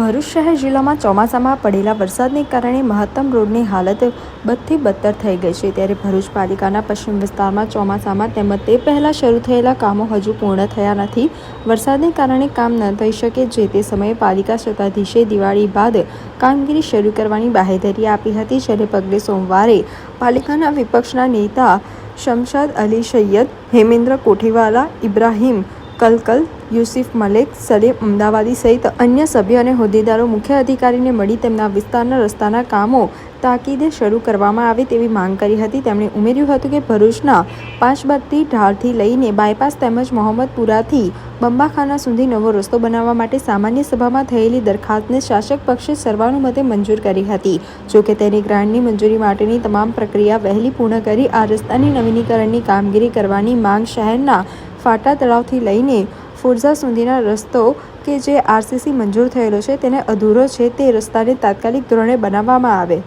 ભરૂચ શહેર જિલ્લામાં ચોમાસામાં પડેલા વરસાદને કારણે મહત્તમ રોડની હાલત બદથી બદતર થઈ ગઈ છે. ત્યારે ભરૂચ પાલિકાના પશ્ચિમ વિસ્તારમાં ચોમાસામાં તેમજ તે પહેલાં શરૂ થયેલા કામો હજુ પૂર્ણ થયા નથી. વરસાદને કારણે કામ ન થઈ શકે જે તે સમયે પાલિકા સત્તાધીશે દિવાળી બાદ કામગીરી શરૂ કરવાની બાહેધરી આપી હતી. જેને પગલે સોમવારે પાલિકાના વિપક્ષના નેતા શમશાદ અલી સૈયદ, હેમેન્દ્ર કોઠીવાલા, ઇબ્રાહીમ કલકલ, યુસિફ મલેક, સલીમ અમદાવાદી સહિત અન્ય સભ્યો અને હોદ્દેદારો મુખ્ય અધિકારીને મળી તેમના વિસ્તારના રસ્તાના કામો તાકીદે શરૂ કરવામાં આવે તેવી માંગ કરી હતી. તેમણે ઉમેર્યું હતું કે ભરૂચના પાંચબત્તી ઢાળથી લઈને બાયપાસ તેમજ મોહમ્મદપુરાથી બંબાખાના સુધી નવો રસ્તો બનાવવા માટે સામાન્ય સભામાં થયેલી દરખાસ્તને શાસક પક્ષે સર્વાનુમતે મંજૂર કરી હતી. જોકે તેની ગ્રાન્ટની મંજૂરી માટેની તમામ પ્રક્રિયા વહેલી પૂર્ણ કરી આ રસ્તાની નવીનીકરણની કામગીરી કરવાની માંગ શહેરના ફાટા તળાવથી લઈને ફુરઝા સુધીના રસ્તો કે જે આરસીસી મંજૂર થયેલો છે તેને અધૂરો છે તે રસ્તાને તાત્કાલિક ધોરણે બનાવવામાં આવે.